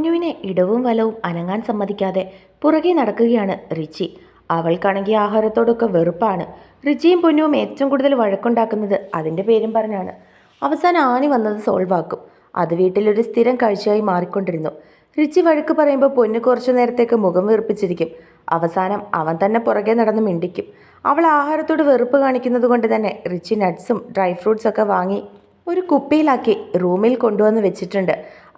പൊന്നുവിനെ ഇടവും വലവും അനങ്ങാൻ സമ്മതിക്കാതെ പുറകെ നടക്കുകയാണ് റിച്ചി. അവൾക്കാണെങ്കിൽ ആഹാരത്തോടൊക്കെ വെറുപ്പാണ്. റിച്ചിയും പൊന്നുവും ഏറ്റവും കൂടുതൽ വഴക്കുണ്ടാക്കുന്നത് അതിന്റെ പേരും പറഞ്ഞാണ്. അവസാനം ആനി വന്നത് സോൾവ് ആക്കും. അത് വീട്ടിലൊരു സ്ഥിരം കാഴ്ചയായി മാറിക്കൊണ്ടിരുന്നു. റിച്ചി വഴക്ക് പറയുമ്പോൾ പൊന്നു കുറച്ചു നേരത്തേക്ക് മുഖം വീർപ്പിച്ചിരിക്കും. അവസാനം അവൻ തന്നെ പുറകെ നടന്ന് മിണ്ടിക്കും. അവൾ ആഹാരത്തോട് വെറുപ്പ് കാണിക്കുന്നത് കൊണ്ട് തന്നെ റിച്ചി നട്ട്സും ഡ്രൈ ഫ്രൂട്ട്സൊക്കെ വാങ്ങി ഒരു കുപ്പിയിലാക്കി റൂമിൽ കൊണ്ടുവന്ന് വെച്ചിട്ടുണ്ട്.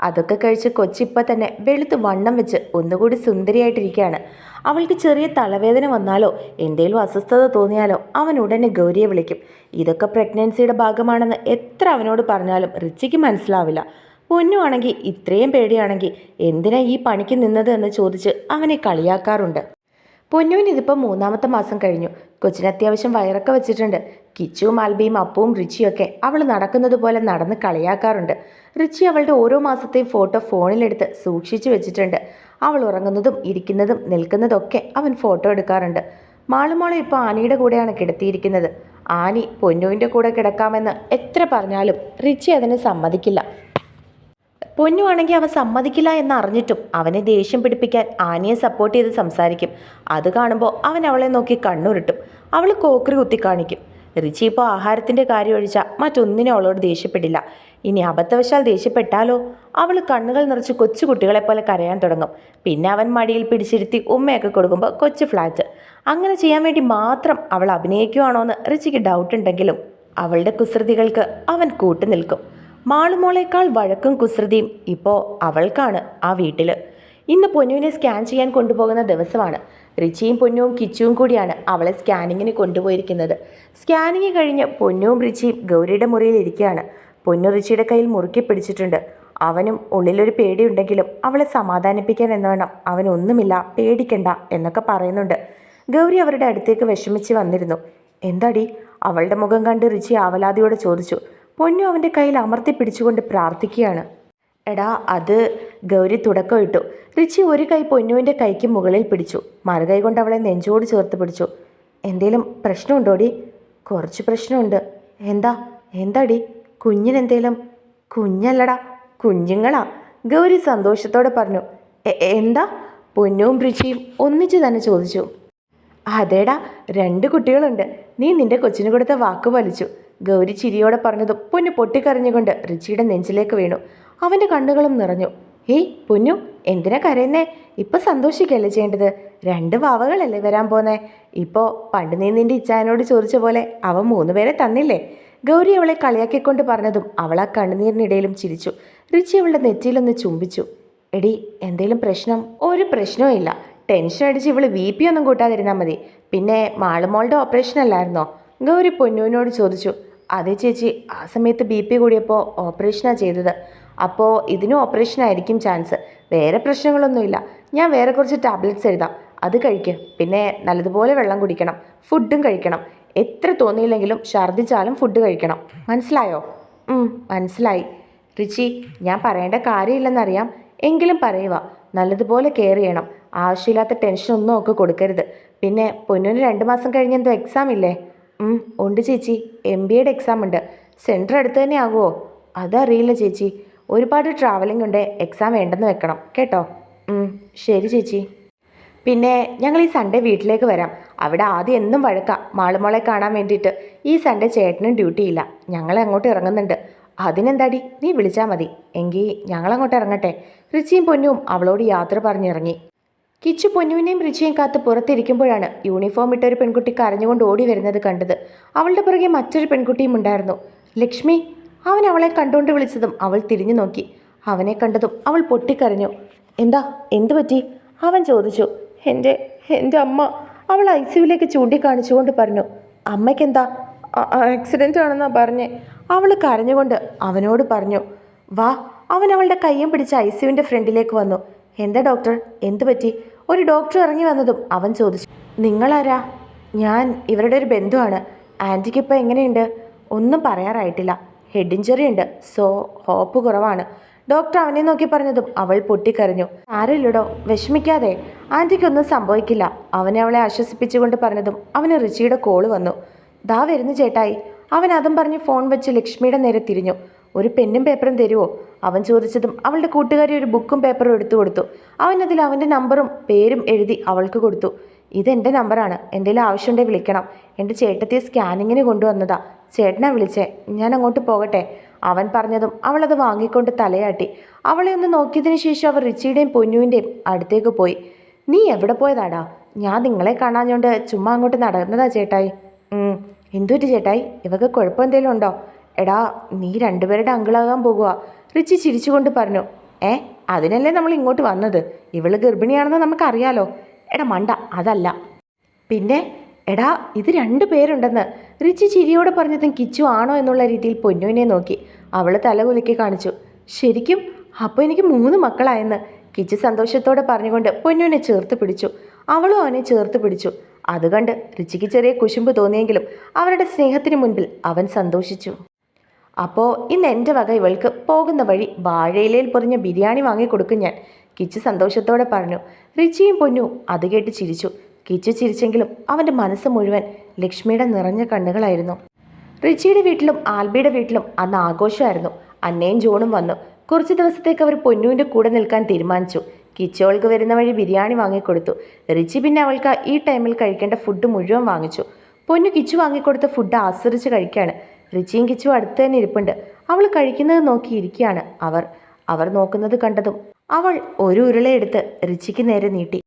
അതൊക്കെ കഴിച്ച് കൊച്ചിപ്പോൾ തന്നെ വെളുത്ത് വണ്ണം വെച്ച് ഒന്നുകൂടി സുന്ദരിയായിട്ടിരിക്കുകയാണ്. അവൾക്ക് ചെറിയ തലവേദന വന്നാലോ എന്തെങ്കിലും അസ്വസ്ഥത തോന്നിയാലോ അവൻ ഉടനെ ഗൗരിയെ വിളിക്കും. ഇതൊക്കെ പ്രഗ്നൻസിയുടെ ഭാഗമാണെന്ന് എത്ര അവനോട് പറഞ്ഞാലും റിച്ചിക്ക് മനസ്സിലാവില്ല. പൊന്നുവാണെങ്കിൽ ഇത്രയും പേടിയാണെങ്കിൽ എന്തിനാ ഈ പണിക്ക് നിന്നത് എന്ന് ചോദിച്ച് അവനെ കളിയാക്കാറുണ്ട്. പൊന്നുവിന് ഇതിപ്പോൾ മൂന്നാമത്തെ മാസം കഴിഞ്ഞു. കൊച്ചിന് അത്യാവശ്യം വയറൊക്കെ വെച്ചിട്ടുണ്ട്. കിച്ചുവും ആൽബിയും അപ്പവും റിച്ചിയൊക്കെ അവൾ നടക്കുന്നത് പോലെ നടന്ന് കളിയാക്കാറുണ്ട്. റിച്ചി അവളുടെ ഓരോ മാസത്തെയും ഫോട്ടോ ഫോണിലെടുത്ത് സൂക്ഷിച്ചു വെച്ചിട്ടുണ്ട്. അവൾ ഉറങ്ങുന്നതും ഇരിക്കുന്നതും നിൽക്കുന്നതൊക്കെ അവൻ ഫോട്ടോ എടുക്കാറുണ്ട്. മാളുമോളെ ഇപ്പോൾ ആനിയുടെ കൂടെയാണ് കിടത്തിയിരിക്കുന്നത്. ആനി പൊന്നുവിന്റെ കൂടെ കിടക്കാമെന്ന് എത്ര പറഞ്ഞാലും റിച്ചി അതിന് സമ്മതിക്കില്ല. പൊന്നുവാണെങ്കിൽ അവൻ സമ്മതിക്കില്ല എന്ന് അറിഞ്ഞിട്ടും അവനെ ദേഷ്യം പിടിപ്പിക്കാൻ ആനിയെ സപ്പോർട്ട് ചെയ്ത് സംസാരിക്കും. അത് കാണുമ്പോൾ അവൻ അവളെ നോക്കി കണ്ണുരുട്ടും. അവൾ കോക്കറി കുത്തി കാണിക്കും. റിച്ചി ഇപ്പോൾ ആഹാരത്തിന്റെ കാര്യം ഒഴിച്ചാൽ മറ്റൊന്നിനും അവളോട് ദേഷ്യപ്പെടില്ല. ഇനി അബദ്ധവശാൽ ദേഷ്യപ്പെട്ടാലോ? അവൾ കണ്ണുകൾ നിറച്ച് കൊച്ചു കുട്ടികളെപ്പോലെ കരയാൻ തുടങ്ങും. പിന്നെ അവൻ മടിയിൽ പിടിച്ചിരുത്തി ഉമ്മയൊക്കെ കൊടുക്കുമ്പോൾ കൊച്ചു ഫ്ലാറ്റ് അങ്ങനെ ചെയ്യാൻ വേണ്ടി മാത്രം അവൾ അഭിനയിക്കുവാണോ എന്ന് റിച്ചിക്ക് ഡൗട്ട് ഉണ്ടെങ്കിലും അവളുടെ കുസൃതികൾക്ക് അവൻ കൂട്ടു നിൽക്കും മാളുമോളേക്കാൾ വഴക്കും കുസൃതിയും ഇപ്പോൾ അവൾക്കാണ് ആ വീട്ടിൽ ഇന്ന് പൊന്നുവിനെ സ്കാൻ ചെയ്യാൻ കൊണ്ടുപോകുന്ന ദിവസമാണ്. റിച്ചിയും പൊന്നുവും കിച്ചുവും കൂടിയാണ് അവളെ സ്കാനിങ്ങിന് കൊണ്ടുപോയിരിക്കുന്നത്. സ്കാനിങ് കഴിഞ്ഞ് പൊന്നുവും റിച്ചിയും ഗൗരിയുടെ മുറിയിൽ ഇരിക്കുകയാണ്. പൊന്നു റിച്ചിയുടെ കയ്യിൽ മുറുക്കി പിടിച്ചിട്ടുണ്ട്. അവനും ഉള്ളിലൊരു പേടിയുണ്ടെങ്കിലും അവളെ സമാധാനിപ്പിക്കാൻ എന്ന് വേണം അവനൊന്നുമില്ല പേടിക്കണ്ട എന്നൊക്കെ പറയുന്നുണ്ട്. ഗൗരി അവരുടെ അടുത്തേക്ക് വിഷമിച്ച് വന്നിരുന്നു. എന്താടി? അവളുടെ മുഖം കണ്ട് റിച്ചി ആവലാതിയോടെ ചോദിച്ചു. പൊന്നു അവന്റെ കയ്യിൽ അമർത്തി പിടിച്ചുകൊണ്ട് പ്രാർത്ഥിക്കുകയാണ്. എടാ അത് ഗൗരി തുടക്കം ഇട്ടു. റിച്ചി ഒരു കൈ പൊന്നുവിന്റെ കൈക്ക് മുകളിൽ പിടിച്ചു. മറുകൈ കൊണ്ട് അവളെ നെഞ്ചോട് ചേർത്ത് പിടിച്ചു. എന്തേലും പ്രശ്നമുണ്ടോടി? കുറച്ച് പ്രശ്നമുണ്ട്. എന്താ? എന്താടി? കുഞ്ഞിനെന്തേലും? കുഞ്ഞല്ലടാ കുഞ്ഞുങ്ങളാ. ഗൗരി സന്തോഷത്തോടെ പറഞ്ഞു. എന്താ? പൊന്നുവും റിച്ചിയും ഒന്നിച്ചു തന്നെ ചോദിച്ചു. അതേടാ രണ്ട് കുട്ടികളുണ്ട്. നീ നിന്റെ കൊച്ചിന് കൊടുത്ത വാക്ക് വലിച്ചു ഗൗരി ചിരിയോടെ പറഞ്ഞത് പൊന്നു പൊട്ടിക്കരഞ്ഞുകൊണ്ട് റിച്ചിയുടെ നെഞ്ചിലേക്ക് വീണു. അവന്റെ കണ്ണുകളും നിറഞ്ഞു. ഹേയ് പൊന്നു എന്തിനാ കരയുന്നേ? ഇപ്പൊ സന്തോഷിക്കല്ലേ ചെയ്യേണ്ടത്? രണ്ട് വാവകളല്ലേ വരാൻ പോന്നേ? ഇപ്പോൾ പണ്ട് നീ ഇച്ചായനോട് ചോദിച്ച പോലെ അവൻ മൂന്ന് പേരെ തന്നില്ലേ? ഗൗരി അവളെ കളിയാക്കിക്കൊണ്ട് പറഞ്ഞതും അവൾ ആ കണ്ണുനീരിനിടയിലും ചിരിച്ചു. റിച്ചി അവളുടെ നെറ്റിയിലൊന്ന് ചുംബിച്ചു. എടി എന്തേലും പ്രശ്നം? ഒരു പ്രശ്നവും ഇല്ല. ടെൻഷൻ അടിച്ച് ഇവൾ ബി പി ഒന്നും കൂട്ടാതിരുന്നാൽ മതി. പിന്നെ മാളുമോളുടെ ഓപ്പറേഷൻ അല്ലായിരുന്നോ ഗൗരി പൊന്നുവിനോട് ചോദിച്ചു. അതെ ചേച്ചി ആ സമയത്ത് ബി പി കൂടിയപ്പോൾ ഓപ്പറേഷനാണ് ചെയ്തത്. അപ്പോൾ ഇതിനും ഓപ്പറേഷൻ ആയിരിക്കും ചാൻസ്. വേറെ പ്രശ്നങ്ങളൊന്നുമില്ല. ഞാൻ വേറെ കുറച്ച് ടാബ്ലറ്റ്സ് എഴുതാം. അത് കഴിക്കുക പിന്നെ നല്ലതുപോലെ വെള്ളം കുടിക്കണം. ഫുഡും കഴിക്കണം. എത്ര തോന്നിയില്ലെങ്കിലും ഛർദ്ദിച്ചാലും ഫുഡ് കഴിക്കണം. മനസ്സിലായോ? മനസ്സിലായി. റിച്ചി ഞാൻ പറയേണ്ട കാര്യമില്ലെന്നറിയാം. എങ്കിലും പറയുക നല്ലതുപോലെ കെയർ ചെയ്യണം. ആവശ്യമില്ലാത്ത ടെൻഷനൊന്നും ഒക്കെ കൊടുക്കരുത്. പിന്നെ പൊന്നിന് രണ്ട് മാസം കഴിഞ്ഞ് എന്തോ എക്സാം ഇല്ലേ? ഉണ്ട് ചേച്ചി. എം ബി എയുടെ എക്സാം ഉണ്ട്. സെന്റർ അടുത്ത് തന്നെ ആകുമോ അതറിയില്ല ചേച്ചി. ഒരുപാട് ട്രാവലിംഗ് ഉണ്ട്. എക്സാം വേണ്ടെന്ന് വെക്കണം. കേട്ടോ? ശരി ചേച്ചി. പിന്നെ ഞങ്ങൾ ഈ സൺഡേ വീട്ടിലേക്ക് വരാം. അവിടെ ആദ്യം എന്നും വഴക്കാം. മാളുമോളെ കാണാൻ വേണ്ടിയിട്ട്. ഈ സൺഡേ ചേട്ടനും ഡ്യൂട്ടി ഇല്ല. ഞങ്ങൾ അങ്ങോട്ട് ഇറങ്ങുന്നുണ്ട്. അതിനെന്താടി? നീ വിളിച്ചാൽ മതി. എങ്കിൽ ഞങ്ങളങ്ങോട്ട് ഇറങ്ങട്ടെ. റിച്ചിയും പൊന്നും അവളോട് യാത്ര പറഞ്ഞിറങ്ങി. കിച്ചു പൊന്നുവിനെയും റിച്ചിയും കാത്ത് പുറത്തിരിക്കുമ്പോഴാണ് യൂണിഫോം ഇട്ട ഒരു പെൺകുട്ടി കരഞ്ഞുകൊണ്ട് ഓടി വരുന്നത് കണ്ടത്. അവളുടെ പുറകെ മറ്റൊരു പെൺകുട്ടിയും ഉണ്ടായിരുന്നു. ലക്ഷ്മി അവൻ അവളെ കണ്ടുകൊണ്ട് വിളിച്ചതും അവൾ തിരിഞ്ഞു നോക്കി. അവനെ കണ്ടതും അവൾ പൊട്ടിക്കരഞ്ഞു. എന്താ എന്തു പറ്റി? അവൻ ചോദിച്ചു. എന്റെ എന്റെ അമ്മ അവൾ ഐ സിയുലേക്ക് ചൂണ്ടിക്കാണിച്ചുകൊണ്ട് പറഞ്ഞു. അമ്മയ്ക്കെന്താ? ആക്സിഡന്റ് ആണെന്നാ പറഞ്ഞേ. അവൾ കരഞ്ഞുകൊണ്ട് അവനോട് പറഞ്ഞു. വാ. അവൻ അവളുടെ കയ്യും പിടിച്ച് ഐ സിയുവിന്റെ ഫ്രണ്ടിലേക്ക് വന്നു. എന്താ ഡോക്ടർ? എന്തു പറ്റി? ഒരു ഡോക്ടർ ഇറങ്ങി വന്നതും അവൻ ചോദിച്ചു. നിങ്ങളാരാ? ഞാൻ ഇവരുടെ ഒരു ബന്ധുവാണ്. ആന്റിക്ക് ഇപ്പോൾ എങ്ങനെയുണ്ട്? ഒന്നും പറയാറായിട്ടില്ല. ഹെഡ് ഇഞ്ചറി ഉണ്ട്. സോ ഹോപ്പ് കുറവാണ്. ഡോക്ടർ അവനെ നോക്കി പറഞ്ഞതും അവൾ പൊട്ടിക്കരഞ്ഞു. ആരില്ലടോ വിഷമിക്കാതെ. ആന്റിക്കൊന്നും സംഭവിക്കില്ല. അവനെ അവളെ ആശ്വസിപ്പിച്ചുകൊണ്ട് പറഞ്ഞതും അവന് റിച്ചിയുടെ കോൾ വന്നു. ദാ വരുന്നു ചേട്ടായി. അവൻ അതും പറഞ്ഞ് ഫോൺ വെച്ച് ലക്ഷ്മിയുടെ നേരെ തിരിഞ്ഞു. ഒരു പെന്നും പേപ്പറും തരുമോ അവൻ ചോദിച്ചതും അവളുടെ കൂട്ടുകാരി ഒരു ബുക്കും പേപ്പറും എടുത്തു കൊടുത്തു. അവൻ അതിൽ അവന്റെ നമ്പറും പേരും എഴുതി അവൾക്ക് കൊടുത്തു. ഇതെന്റെ നമ്പറാണ്. എന്തെങ്കിലും ആവശ്യമുണ്ടെങ്കിൽ വിളിക്കണം. എന്റെ ചേട്ടത്തിയെ സ്കാനിങ്ങിന് കൊണ്ടുവന്നതാ. ചേട്ടനാ വിളിച്ചേ. ഞാൻ അങ്ങോട്ട് പോകട്ടെ. അവൻ പറഞ്ഞതും അവളത് വാങ്ങിക്കൊണ്ട് തലയാട്ടി. അവളെ ഒന്ന് നോക്കിയതിന് ശേഷം അവർ റിച്ചിയുടെയും പൊന്നുവിന്റെയും അടുത്തേക്ക് പോയി. നീ എവിടെ പോയതാടാ? ഞാൻ നിങ്ങളെ കാണാഞ്ഞോണ്ട് ചുമ്മാ അങ്ങോട്ട് നടന്നതാ ചേട്ടായി. എന്തൊരു ചേട്ടായി? ഇവക്ക് കുഴപ്പം എന്തെങ്കിലും ഉണ്ടോ? എടാ നീ രണ്ടുപേരുടെ അങ്കിളാകാൻ പോകുക റിച്ചി ചിരിച്ചുകൊണ്ട് പറഞ്ഞു ഏ അതിനല്ലേ നമ്മൾ ഇങ്ങോട്ട് വന്നത്? ഇവൾ ഗർഭിണിയാണെന്ന് നമുക്കറിയാലോ. എടാ മണ്ട അതല്ല. പിന്നെ എടാ ഇത് രണ്ടു പേരുണ്ടെന്ന്. റിച്ചി ചിരിയോടെ പറഞ്ഞതും കിച്ചു ആണോ എന്നുള്ള രീതിയിൽ പൊന്നുവിനെ നോക്കി. അവൾ തലകുലുക്കി കാണിച്ചു. ശരിക്കും? അപ്പോൾ എനിക്ക് മൂന്ന് മക്കളായെന്ന്. കിച്ചു സന്തോഷത്തോടെ പറഞ്ഞുകൊണ്ട് പൊന്നുവിനെ ചേർത്ത് പിടിച്ചു. അവളും അവനെ ചേർത്ത് പിടിച്ചു. അതുകണ്ട് റിച്ചിക്ക് ചെറിയ കുശുമ്പ് തോന്നിയെങ്കിലും അവരുടെ സ്നേഹത്തിന് മുൻപിൽ അവൻ സന്തോഷിച്ചു. അപ്പോൾ ഇന്ന് എന്റെ വക ഇവൾക്ക് പോകുന്ന വഴി വാഴയിലയിൽ പൊറിഞ്ഞ ബിരിയാണി വാങ്ങിക്കൊടുക്കും ഞാൻ. കിച്ചു സന്തോഷത്തോടെ പറഞ്ഞു. റിച്ചിയും പൊന്നു അത് കേട്ട് ചിരിച്ചു. കിച്ചു ചിരിച്ചെങ്കിലും അവന്റെ മനസ്സ് മുഴുവൻ ലക്ഷ്മിയുടെ നിറഞ്ഞ കണ്ണുകളായിരുന്നു. റിച്ചിയുടെ വീട്ടിലും ആൽബിയുടെ വീട്ടിലും അന്ന് ആഘോഷമായിരുന്നു. അന്നയും ജോണും വന്നു. കുറച്ച് ദിവസത്തേക്ക് അവർ പൊന്നുവിന്റെ കൂടെ നിൽക്കാൻ തീരുമാനിച്ചു. കിച്ചോൾക്ക് വരുന്ന വഴി ബിരിയാണി വാങ്ങിക്കൊടുത്തു. റിച്ചി പിന്നെ അവൾക്ക് ഈ ടൈമിൽ കഴിക്കേണ്ട ഫുഡ് മുഴുവൻ വാങ്ങിച്ചു. പൊന്നു കിച്ചു വാങ്ങിക്കൊടുത്ത ഫുഡ് ആസ്വദിച്ച് കഴിക്കുകയാണ് റിച്ചിയും കിച്ചും അടുത്ത് തന്നെ ഇരിപ്പുണ്ട്. അവൾ കഴിക്കുന്നത് നോക്കിയിരിക്കുകയാണ് അവർ. അവർ നോക്കുന്നത് കണ്ടതും അവൾ ഒരു ഉരുളയെടുത്ത് റിച്ചിക്ക് നേരെ നീട്ടി.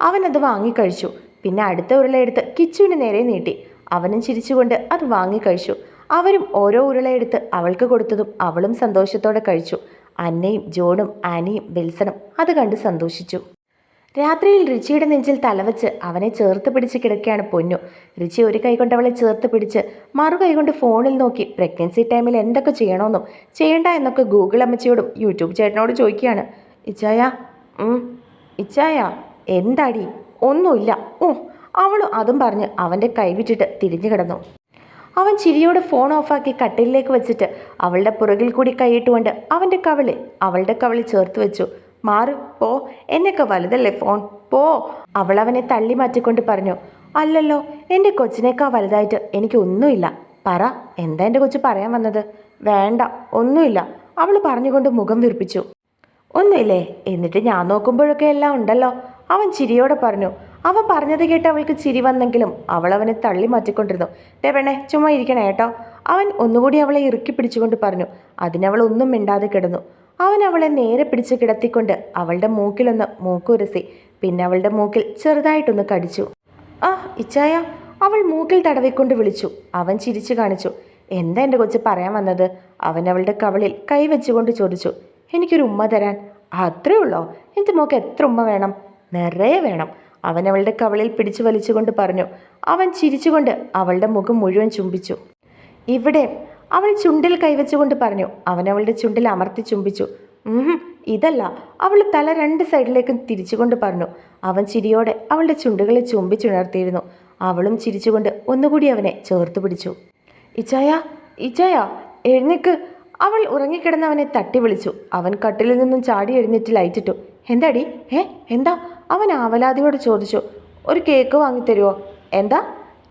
അവൻ അത് വാങ്ങിക്കഴിച്ചു പിന്നെ അടുത്ത ഉരുളയെടുത്ത് കിച്ചുവിന് നേരെ നീട്ടി. അവനും ചിരിച്ചുകൊണ്ട് അത് വാങ്ങിക്കഴിച്ചു അവരും ഓരോ ഉരുളയെടുത്ത് അവൾക്ക് കൊടുത്തതും അവളും സന്തോഷത്തോടെ കഴിച്ചു. അന്നയും ജോണും ആനിയും വിൽസണും അത് കണ്ട് സന്തോഷിച്ചു. രാത്രിയിൽ റിച്ചിയുടെ നെഞ്ചിൽ തലവച്ച് അവനെ ചേർത്ത് പിടിച്ച് കിടക്കുകയാണ് പൊന്നു. റിച്ചി ഒരു കൈ കൊണ്ട് അവളെ ചേർത്ത് പിടിച്ച് മറു കൈ കൊണ്ട് ഫോണിൽ നോക്കി പ്രഗ്നൻസി ടൈമിൽ എന്തൊക്കെ ചെയ്യണമെന്നും? ചെയ്യണ്ട എന്നൊക്കെ ഗൂഗിൾ അമ്മച്ചിയോടും യൂട്യൂബ് ചേട്ടനോട് ചോദിക്കുകയാണ്. ഇച്ചായ ഇച്ചായ എന്താടി? ഒന്നുമില്ല. ഓ അവളും അതും പറഞ്ഞ് അവന്റെ കൈവിട്ടിട്ട് തിരിഞ്ഞു കിടന്നു. അവൻ ചിരിയോട് ഫോൺ ഓഫാക്കി കട്ടിലിലേക്ക് വെച്ചിട്ട് അവളുടെ പുറകിൽ കൂടി കൈയിട്ടുകൊണ്ട് അവന്റെ കവളി അവളുടെ കവളി ചേർത്ത് വെച്ചു. മാറ് പോ. എന്നൊക്കെ വലുതല്ലേ ഫോൺ? പോ. അവൾ അവനെ തള്ളി മാറ്റിക്കൊണ്ട് പറഞ്ഞു അല്ലല്ലോ എന്റെ കൊച്ചിനേക്കാൾ വലുതായിട്ട് എനിക്കൊന്നുമില്ല പറ എന്താ എന്റെ കൊച്ചു പറയാൻ വന്നത്? വേണ്ട ഒന്നുമില്ല. അവൾ പറഞ്ഞുകൊണ്ട് മുഖം വീർപ്പിച്ചു. ഒന്നുമില്ലേ? എന്നിട്ട് ഞാൻ നോക്കുമ്പോഴൊക്കെ എല്ലാം ഉണ്ടല്ലോ. അവൻ ചിരിയോടെ പറഞ്ഞു അവൻ പറഞ്ഞത് കേട്ട് അവൾക്ക് ചിരി വന്നെങ്കിലും അവൾ അവനെ തള്ളി മാറ്റിക്കൊണ്ടിരുന്നു. ദേ പെണ്ണെ ചുമ്മാ ഇരിക്കണേ കേട്ടോ. അവൻ ഒന്നുകൂടി അവളെ ഇറുക്കി പിടിച്ചുകൊണ്ട് പറഞ്ഞു അതിനവൾ ഒന്നും മിണ്ടാതെ കിടന്നു. അവൻ അവളെ നേരെ പിടിച്ച് കിടത്തിക്കൊണ്ട് അവളുടെ മൂക്കിലൊന്ന് മൂക്കുരസി. പിന്നെ അവളുടെ മൂക്കിൽ ചെറുതായിട്ടൊന്ന് കടിച്ചു. ആ ഇച്ചായ അവൾ മൂക്കിൽ തടവിക്കൊണ്ട് വിളിച്ചു. അവൻ ചിരിച്ചു കാണിച്ചു. എന്താ എന്റെ കൊച്ച് പറയാൻ വന്നത്? അവൻ അവളുടെ കവളിൽ കൈവച്ചുകൊണ്ട് ചോദിച്ചു. എനിക്കൊരു ഉമ്മ തരാൻ. അത്രേ ഉള്ളോ? എന്റെ മോക്ക് എത്ര ഉമ്മ വേണം? നിറയെ വേണം. അവൻ അവളുടെ കവളിൽ പിടിച്ചു വലിച്ചുകൊണ്ട് പറഞ്ഞു. അവൻ ചിരിച്ചുകൊണ്ട് അവളുടെ മുഖം മുഴുവൻ ചുംബിച്ചു. ഇവിടെ അവൾ ചുണ്ടിൽ കൈവച്ചുകൊണ്ട് പറഞ്ഞു അവൻ അവളുടെ ചുണ്ടിൽ അമർത്തി ചുംബിച്ചു. ഇതല്ല. അവൾ തല രണ്ട് സൈഡിലേക്കും തിരിച്ചുകൊണ്ട് പറഞ്ഞു അവൻ ചിരിയോടെ അവളുടെ ചുണ്ടുകളെ ചുംബിച്ചുണർത്തിയിരുന്നു. അവളും ചിരിച്ചുകൊണ്ട് ഒന്നുകൂടി അവനെ ചേർത്ത് പിടിച്ചു. ഇച്ചായ ഇച്ചായ എഴുന്നേക്ക്. അവൾ ഉറങ്ങിക്കിടന്നവനെ തട്ടി വിളിച്ചു. അവൻ കട്ടിലിൽ നിന്നും ചാടി എഴുന്നേറ്റ് ലൈറ്റിട്ടു എന്താടി? ഏ എന്താ? അവൻ ആവലാതിയോട് ചോദിച്ചു ഒരു കേക്ക് വാങ്ങിത്തരുമോ എന്താ?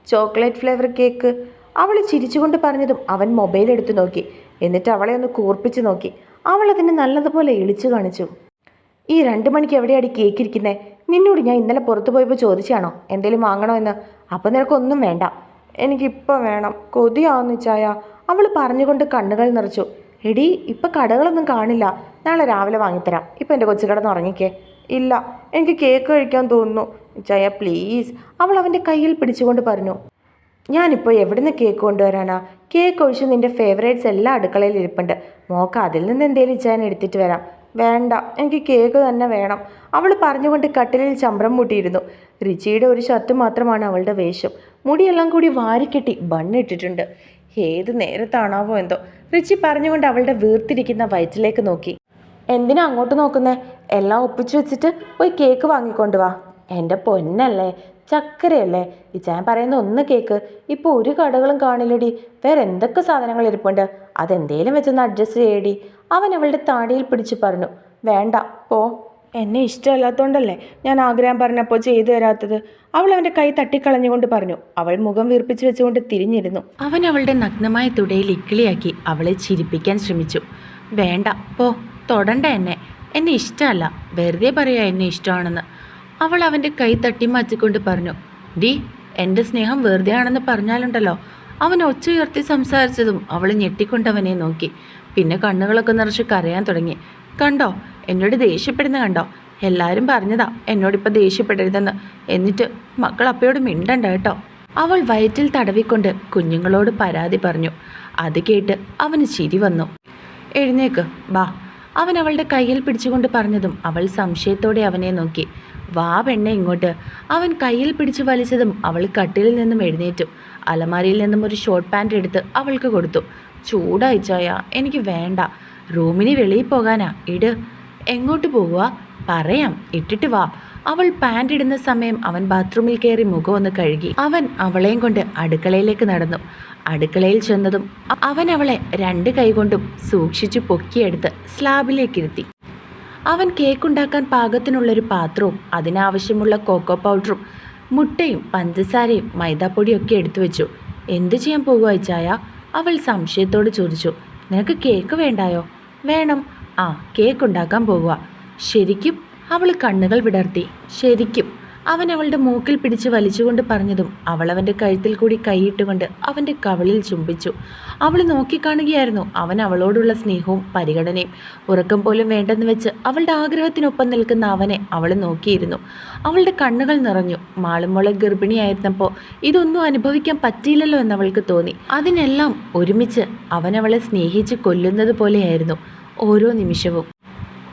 ചോക്ലേറ്റ് ഫ്ലേവർ കേക്ക് അവൾ ചിരിച്ചുകൊണ്ട് പറഞ്ഞതും അവൻ മൊബൈൽ എടുത്തു നോക്കി. എന്നിട്ട് അവളെ ഒന്ന് കൂർപ്പിച്ചു നോക്കി. അവൾ അതിനെ നല്ലതുപോലെ ഇളിച്ചു കാണിച്ചു. ഈ രണ്ട് മണിക്ക് എവിടെയാടി കേക്ക് ഇരിക്കുന്നേ? നിന്നോട് ഞാൻ ഇന്നലെ പുറത്തു പോയപ്പോൾ ചോദിച്ചാണോ? എന്തെങ്കിലും വാങ്ങണോ എന്ന്? അപ്പം നിനക്കൊന്നും വേണ്ട. എനിക്കിപ്പോൾ വേണം. കൊതിയാവുന്നു ചായ. അവൾ പറഞ്ഞുകൊണ്ട് കണ്ണുകൾ നിറച്ചു. എടി ഇപ്പം കടകളൊന്നും കാണില്ല. നാളെ രാവിലെ വാങ്ങിത്തരാം. ഇപ്പം എന്റെ കൊച്ചു കടന്ന് ഉറങ്ങിക്കേ. ഇല്ല. എനിക്ക് കേക്ക് കഴിക്കാൻ തോന്നുന്നു. ചായ പ്ലീസ് അവൾ അവന്റെ കയ്യിൽ പിടിച്ചുകൊണ്ട് പറഞ്ഞു. ഞാനിപ്പോൾ എവിടുന്ന് കേക്ക് കൊണ്ടുവരാനാ? കേക്ക് ഒഴിച്ച് നിന്റെ ഫേവറേറ്റ്സ് എല്ലാം അടുക്കളയിൽ ഇരിപ്പുണ്ട്. മോക്ക് അതിൽ നിന്ന് എന്തേലും ഞാൻ എടുത്തിട്ട് വരാം. വേണ്ട എനിക്ക് കേക്ക് തന്നെ വേണം. അവൾ പറഞ്ഞുകൊണ്ട് കട്ടിലിൽ ചമ്പ്രം മുട്ടിയിരുന്നു. റിച്ചിയുടെ ഒരു ഷർട്ട് മാത്രമാണ് അവളുടെ വേഷം. മുടിയെല്ലാം കൂടി വാരിക്കെട്ടി ബണ്ണിട്ടിട്ടുണ്ട് ഏത് നേരത്താണാവോ എന്തോ. റിച്ചി പറഞ്ഞുകൊണ്ട് അവളുടെ വീർത്തിരിക്കുന്ന വയറ്റിലേക്ക് നോക്കി. എന്തിനാ അങ്ങോട്ട് നോക്കുന്നേ? എല്ലാം ഒപ്പിച്ചു വെച്ചിട്ട് പോയി കേക്ക് വാങ്ങിക്കൊണ്ടുവാ എന്റെ പൊന്നല്ലേ. ചക്കരയല്ലേ? ഈ ചായ പറയുന്ന ഒന്ന് കേക്ക്. ഇപ്പോൾ ഒരു കടകളും കാണില്ലടി. വേറെ എന്തൊക്കെ സാധനങ്ങൾ ഇരിപ്പുണ്ട്? അതെന്തേലും വെച്ചൊന്ന് അഡ്ജസ്റ്റ് ചെയ്യടി. അവൻ അവളുടെ താടിയിൽ പിടിച്ചു പറഞ്ഞു വേണ്ട പോ. എന്നെ ഇഷ്ടമല്ലാത്തതുകൊണ്ടല്ലേ ഞാൻ ആഗ്രഹം പറഞ്ഞപ്പോൾ ചെയ്തു തരാത്തത്? അവൾ അവന്റെ കൈ തട്ടിക്കളഞ്ഞുകൊണ്ട് പറഞ്ഞു. അവൾ മുഖം വീർപ്പിച്ച് വെച്ചുകൊണ്ട് തിരിഞ്ഞിരുന്നു. അവൻ അവളുടെ നഗ്നമായ തുടയിൽ ഇക്കിളിയാക്കി അവളെ ചിരിപ്പിക്കാൻ ശ്രമിച്ചു. വേണ്ട പോ. തൊടണ്ട എന്നെ. എന്നെ ഇഷ്ടമല്ല. വെറുതെ പറയാ എന്നെ ഇഷ്ടമാണെന്ന്. അവൾ അവന്റെ കൈ തട്ടി മാറ്റിക്കൊണ്ട് പറഞ്ഞു ഡി എന്റെ സ്നേഹം വെറുതെ ആണെന്ന് പറഞ്ഞാലുണ്ടല്ലോ. അവൻ ഒച്ച ഉയർത്തി സംസാരിച്ചതും അവൾ ഞെട്ടിക്കൊണ്ടവനെ നോക്കി. പിന്നെ കണ്ണുകളൊക്കെ നിറച്ച് കരയാൻ തുടങ്ങി. കണ്ടോ എന്നോട് ദേഷ്യപ്പെടുന്ന കണ്ടോ? എല്ലാവരും പറഞ്ഞതാ എന്നോടിപ്പോൾ ദേഷ്യപ്പെടരുതെന്ന്. എന്നിട്ട് മക്കൾ അപ്പയോട് മിണ്ടണ്ട കേട്ടോ. അവൾ വയറ്റിൽ തടവിക്കൊണ്ട് കുഞ്ഞുങ്ങളോട് പരാതി പറഞ്ഞു. അത് കേട്ട് അവന് ചിരി വന്നു. എഴുന്നേക്ക് ബാ. അവൻ അവളുടെ കയ്യിൽ പിടിച്ചുകൊണ്ട് പറഞ്ഞതും അവൾ സംശയത്തോടെ അവനെ നോക്കി. വാ പെണ്ണെ ഇങ്ങോട്ട്. അവൻ കയ്യിൽ പിടിച്ചു വലിച്ചതും അവൾ കട്ടിലിൽ നിന്നും എഴുന്നേറ്റു. അലമാരിയിൽ നിന്നും ഒരു ഷോർട്ട് പാന്റ് എടുത്ത് അവൾക്ക് കൊടുത്തു. ചൂടായി എനിക്ക് വേണ്ട. റൂമിന് വെളിയിൽ പോകാനാ. ഇട്. എങ്ങോട്ട് പോകുക പറയാം. ഇട്ടിട്ട് വാ. അവൾ പാന്റ് ഇടുന്ന സമയം അവൻ ബാത്റൂമിൽ കയറി മുഖം ഒന്ന് കഴുകി. അവൻ അവളെയും കൊണ്ട് അടുക്കളയിലേക്ക് നടന്നു. അടുക്കളയിൽ ചെന്നതും അവൻ അവളെ രണ്ട് കൈകൊണ്ടും സൂക്ഷിച്ചു പൊക്കിയെടുത്ത് സ്ലാബിലേക്ക് ഇരുത്തി അവൻ കേക്ക് ഉണ്ടാക്കാൻ പാകത്തിനുള്ളൊരു പാത്രവും അതിനാവശ്യമുള്ള കോക്കോ പൗഡറും മുട്ടയും പഞ്ചസാരയും മൈദാപ്പൊടിയും ഒക്കെ എടുത്തു വെച്ചു. എന്തു ചെയ്യാൻ പോകുക ചായ അവൾ സംശയത്തോട് ചോദിച്ചു. നിനക്ക് കേക്ക് വേണ്ടായോ? വേണം. ആ കേക്ക് ഉണ്ടാക്കാൻ പോകുക ശരിക്കും അവൾ കണ്ണുകൾ വിടർത്തി. ശരിക്കും? അവൻ അവളുടെ മൂക്കിൽ പിടിച്ച് വലിച്ചുകൊണ്ട് പറഞ്ഞതും അവൾ അവന്റെ കഴുത്തിൽ കൂടി കൈയിട്ടുകൊണ്ട് അവന്റെ കവളിൽ ചുംബിച്ചു. അവൾ നോക്കിക്കാണുകയായിരുന്നു അവൻ അവളോടുള്ള സ്നേഹവും പരിഗണനയും. ഉറക്കം പോലും വേണ്ടെന്ന് വെച്ച് അവളുടെ ആഗ്രഹത്തിനൊപ്പം നിൽക്കുന്ന അവനെ അവൾ നോക്കിയിരുന്നു. അവളുടെ കണ്ണുകൾ നിറഞ്ഞു. മാളുമോളെ ഗർഭിണിയായിരുന്നപ്പോൾ ഇതൊന്നും അനുഭവിക്കാൻ പറ്റിയില്ലല്ലോ എന്ന് അവൾക്ക് തോന്നി. അതിനെല്ലാം ഒരുമിച്ച് അവൻ അവളെ സ്നേഹിച്ച് കൊല്ലുന്നത് പോലെയായിരുന്നു ഓരോ നിമിഷവും.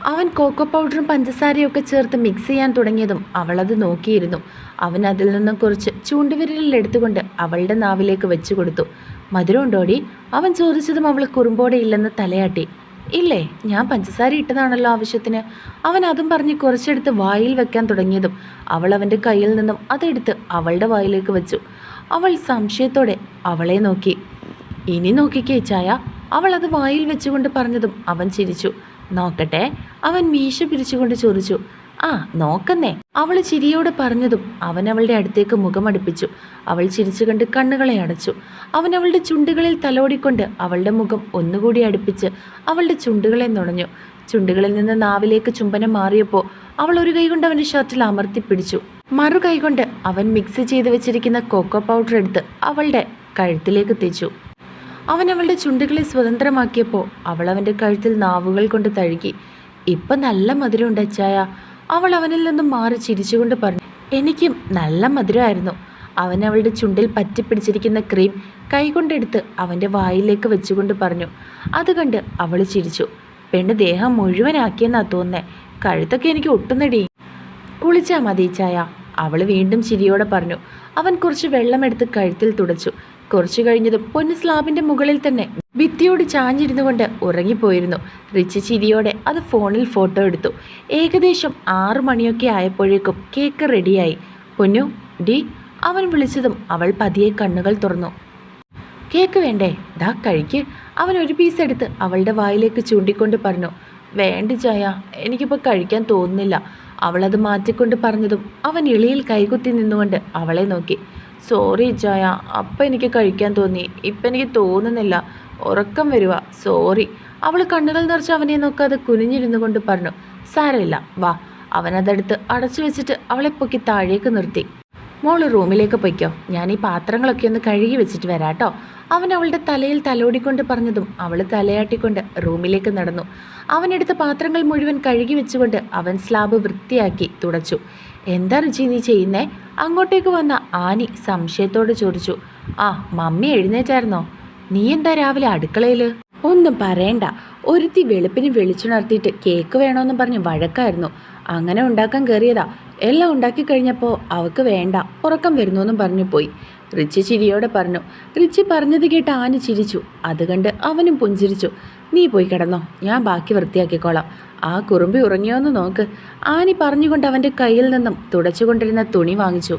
അവൻ കോക്കോ പൗഡറും പഞ്ചസാരയും ഒക്കെ ചേർത്ത് മിക്സ് ചെയ്യാൻ തുടങ്ങിയതും അവളത് നോക്കിയിരുന്നു. അവൻ അതിൽ നിന്നും കുറച്ച് ചൂണ്ടുവിരലിൽ എടുത്തുകൊണ്ട് അവളുടെ നാവിലേക്ക് വെച്ചു കൊടുത്തു. മധുരമുണ്ടോടി അവൻ ചോദിച്ചതും അവൾ കുറുമ്പോടെ ഇല്ലെന്ന് തലയാട്ടി. ഇല്ലേ ഞാൻ പഞ്ചസാര ഇട്ടതാണല്ലോ ആവശ്യത്തിന്. അവൻ അതും പറഞ്ഞ് കുറച്ചെടുത്ത് വായിൽ വെക്കാൻ തുടങ്ങിയതും അവൾ അവന്റെ കയ്യിൽ നിന്നും അതെടുത്ത് അവളുടെ വായിലേക്ക് വെച്ചു. അവൾ സംശയത്തോടെ അവളെ നോക്കി. ഇനി നോക്കിക്കേ ചായ. അവൾ അത് വായിൽ വെച്ചുകൊണ്ട് പറഞ്ഞതും അവൻ ചിരിച്ചു. നോക്കട്ടെ. അവൻ മീശ പിരിച്ചുകൊണ്ട് ചോദിച്ചു ആ നോക്കുന്നേ. അവൾ ചിരിയോട് പറഞ്ഞതും അവൻ അവളുടെ അടുത്തേക്ക് മുഖമടുപ്പിച്ചു. അവൾ ചിരിച്ചു കണ്ട് കണ്ണുകളെ അടച്ചു. അവൻ അവളുടെ ചുണ്ടുകളിൽ തലോടിക്കൊണ്ട് അവളുടെ മുഖം ഒന്നുകൂടി അടുപ്പിച്ച് അവളുടെ ചുണ്ടുകളെ നുണഞ്ഞു. ചുണ്ടുകളിൽ നിന്ന് നാവിലേക്ക് ചുംബനം മാറിയപ്പോൾ അവൾ ഒരു കൈകൊണ്ട് അവന്റെ ഷർട്ടിൽ അമർത്തി പിടിച്ചു. മറു കൈകൊണ്ട് അവൻ മിക്സ് ചെയ്ത് വെച്ചിരിക്കുന്ന കോക്കോ പൗഡർ എടുത്ത് അവളുടെ കഴുത്തിലേക്ക് തേച്ചു. അവൻ അവളുടെ ചുണ്ടുകളെ സ്വതന്ത്രമാക്കിയപ്പോൾ അവൾ അവന്റെ കഴുത്തിൽ നാവുകൾ കൊണ്ട് തഴുകി ഇപ്പം നല്ല മധുരമുണ്ട് അച്ചായ. അവൾ അവനിൽ നിന്നും മാറി ചിരിച്ചുകൊണ്ട് പറഞ്ഞു എനിക്കും നല്ല മധുരമായിരുന്നു. അവൻ അവളുടെ ചുണ്ടിൽ പറ്റിപ്പിടിച്ചിരിക്കുന്ന ക്രീം കൈകൊണ്ടെടുത്ത് അവന്റെ വായിലേക്ക് വെച്ചുകൊണ്ട് പറഞ്ഞു അത് കണ്ട് അവൾ ചിരിച്ചു. പെണ്ണ് ദേഹം മുഴുവനാക്കിയെന്നാ തോന്നേ കഴുത്തൊക്കെ എനിക്ക് ഒട്ടുന്നടി. കുളിച്ചാ മതി ചായ അവൾ വീണ്ടും ചിരിയോടെ പറഞ്ഞു അവൻ കുറച്ച് വെള്ളമെടുത്ത് കഴുത്തിൽ തുടച്ചു. കുറച്ചു കഴിഞ്ഞതും പൊന്ന് സ്ലാബിന്റെ മുകളിൽ തന്നെ. ഭിത്തിയോട് ചാഞ്ഞിരുന്നു കൊണ്ട് ഉറങ്ങിപ്പോയിരുന്നു. റിച്ച് ചിരിയോടെ അത് ഫോണിൽ ഫോട്ടോ എടുത്തു. ഏകദേശം ആറു മണിയൊക്കെ ആയപ്പോഴേക്കും കേക്ക് റെഡിയായി. പൊന്നു ഡി അവൻ വിളിച്ചതും അവൾ പതിയെ കണ്ണുകൾ തുറന്നു. കേക്ക് വേണ്ടേ? ദാ കഴിക്ക്. അവൻ ഒരു പീസ് എടുത്ത് അവളുടെ വായിലേക്ക് ചൂണ്ടിക്കൊണ്ട് പറഞ്ഞു വേണ്ട ചായ എനിക്കിപ്പോൾ കഴിക്കാൻ തോന്നുന്നില്ല. അവളത് മാറ്റിക്കൊണ്ട് പറഞ്ഞതും അവൻ ഇളിയിൽ കൈകുത്തി നിന്നുകൊണ്ട് അവളെ നോക്കി. സോറി ചായ അപ്പം എനിക്ക് കഴിക്കാൻ തോന്നി. ഇപ്പം എനിക്ക് തോന്നുന്നില്ല. ഉറക്കം വരുക സോറി അവൾ കണ്ണുകൾ നിറച്ച് അവനെ നോക്കാതെ കുനിഞ്ഞിരുന്നു കൊണ്ട് പറഞ്ഞു. സാരമില്ല. വാ. അവനതെടുത്ത് അടച്ചു വെച്ചിട്ട് അവളെ പൊക്കി താഴേക്ക് നിർത്തി. മോൾ റൂമിലേക്ക് പൊയ്ക്കോ. ഞാൻ ഈ പാത്രങ്ങളൊക്കെ ഒന്ന് കഴുകി വെച്ചിട്ട് വരാട്ടോ. അവൻ അവളുടെ തലയിൽ തലോടിക്കൊണ്ട് പറഞ്ഞതും അവൾ തലയാട്ടിക്കൊണ്ട് റൂമിലേക്ക് നടന്നു. അവനെടുത്ത പാത്രങ്ങൾ മുഴുവൻ കഴുകി വെച്ചുകൊണ്ട് അവൻ സ്ലാബ് വൃത്തിയാക്കി തുടച്ചു. എന്താ രുചി നീ ചെയ്യുന്നേ? അങ്ങോട്ടേക്ക് വന്ന ആനി സംശയത്തോട് ചോദിച്ചു. ആ മമ്മി എഴുന്നേറ്റായിരുന്നോ? നീ എന്താ രാവിലെ അടുക്കളയിൽ ഒന്നും പറയണ്ട. ഒരുത്തി വെളുപ്പിന് വെളിച്ചുണർത്തിയിട്ട് കേക്ക് വേണമെന്നും പറഞ്ഞ് വഴക്കായിരുന്നു. അങ്ങനെ ഉണ്ടാക്കാൻ കയറിയതാ എല്ലാം ഉണ്ടാക്കി കഴിഞ്ഞപ്പോൾ അവൾക്ക് വേണ്ട ഉറക്കം വരുന്നു എന്നും പറഞ്ഞു പോയി. റിച്ചി ചിരിയോടെ പറഞ്ഞു റിച്ചി പറഞ്ഞത് കേട്ട് ആന ചിരിച്ചു. അത് കണ്ട് അവനും പുഞ്ചിരിച്ചു. നീ പോയി കിടന്നോ ഞാൻ ബാക്കി വൃത്തിയാക്കിക്കോളാം. ആ കുറുമ്പി ഉറങ്ങിയോന്ന് നോക്ക്. ആനി പറഞ്ഞുകൊണ്ട് അവന്റെ കയ്യിൽ നിന്നും തുടച്ചുകൊണ്ടിരുന്ന തുണി വാങ്ങിച്ചു.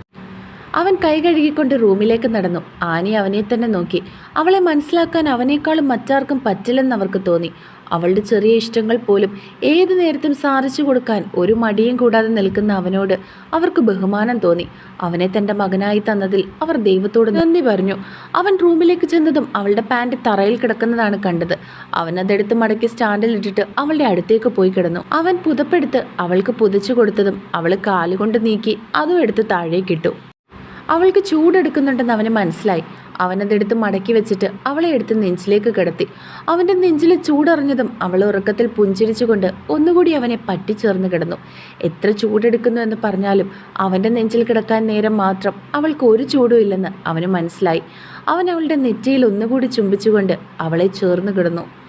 അവൻ കൈ കഴുകിക്കൊണ്ട് റൂമിലേക്ക് നടന്നു. ആനി അവനെ തന്നെ നോക്കി. അവളെ മനസ്സിലാക്കാൻ അവനേക്കാളും മറ്റാർക്കും പറ്റില്ലെന്ന് അവർക്ക് തോന്നി. അവളുടെ ചെറിയ ഇഷ്ടങ്ങൾ പോലും ഏതു നേരത്തും സാധിച്ചു കൊടുക്കാൻ ഒരു മടിയും കൂടാതെ നിൽക്കുന്ന അവനോട് അവർക്ക് ബഹുമാനം തോന്നി. അവനെ തന്റെ മകനായി തന്നതിൽ അവർ ദൈവത്തോട് നന്ദി പറഞ്ഞു. അവൻ റൂമിലേക്ക് ചെന്നതും അവളുടെ പാന്റ് തറയിൽ കിടക്കുന്നതാണ് കണ്ടത്. അവൻ അതെടുത്ത് മടക്കി സ്റ്റാൻഡിൽ ഇട്ടിട്ട് അവളുടെ അടുത്തേക്ക് പോയി കിടന്നു. അവൻ പുതപ്പെടുത്ത് അവൾക്ക് പുതച്ചു കൊടുത്തതും അവൾ കാലുകൊണ്ട് നീക്കി അതും എടുത്ത് താഴേക്കിട്ടു അവൾക്ക് ചൂടെടുക്കുന്നുണ്ടെന്ന് അവന് മനസ്സിലായി. അവനതെടുത്ത് മടക്കി വെച്ചിട്ട് അവളെ എടുത്ത് നെഞ്ചിലേക്ക് കിടത്തി. അവന്റെ നെഞ്ചിലെ ചൂടറിഞ്ഞതും അവൾ ഉറക്കത്തിൽ പുഞ്ചിരിച്ചുകൊണ്ട് ഒന്നുകൂടി അവനെ പറ്റിച്ചേർന്ന് കിടന്നു. എത്ര ചൂടെടുക്കുന്നു എന്ന് പറഞ്ഞാലും അവന്റെ നെഞ്ചിൽ കിടക്കാൻ നേരം മാത്രം അവൾക്ക് ഒരു ചൂടും ഇല്ലെന്ന് അവന് മനസ്സിലായി. അവൻ അവളുടെ നെറ്റിയിൽ ഒന്നുകൂടി ചുംബിച്ചുകൊണ്ട് അവളെ ചേർന്ന് കിടന്നു.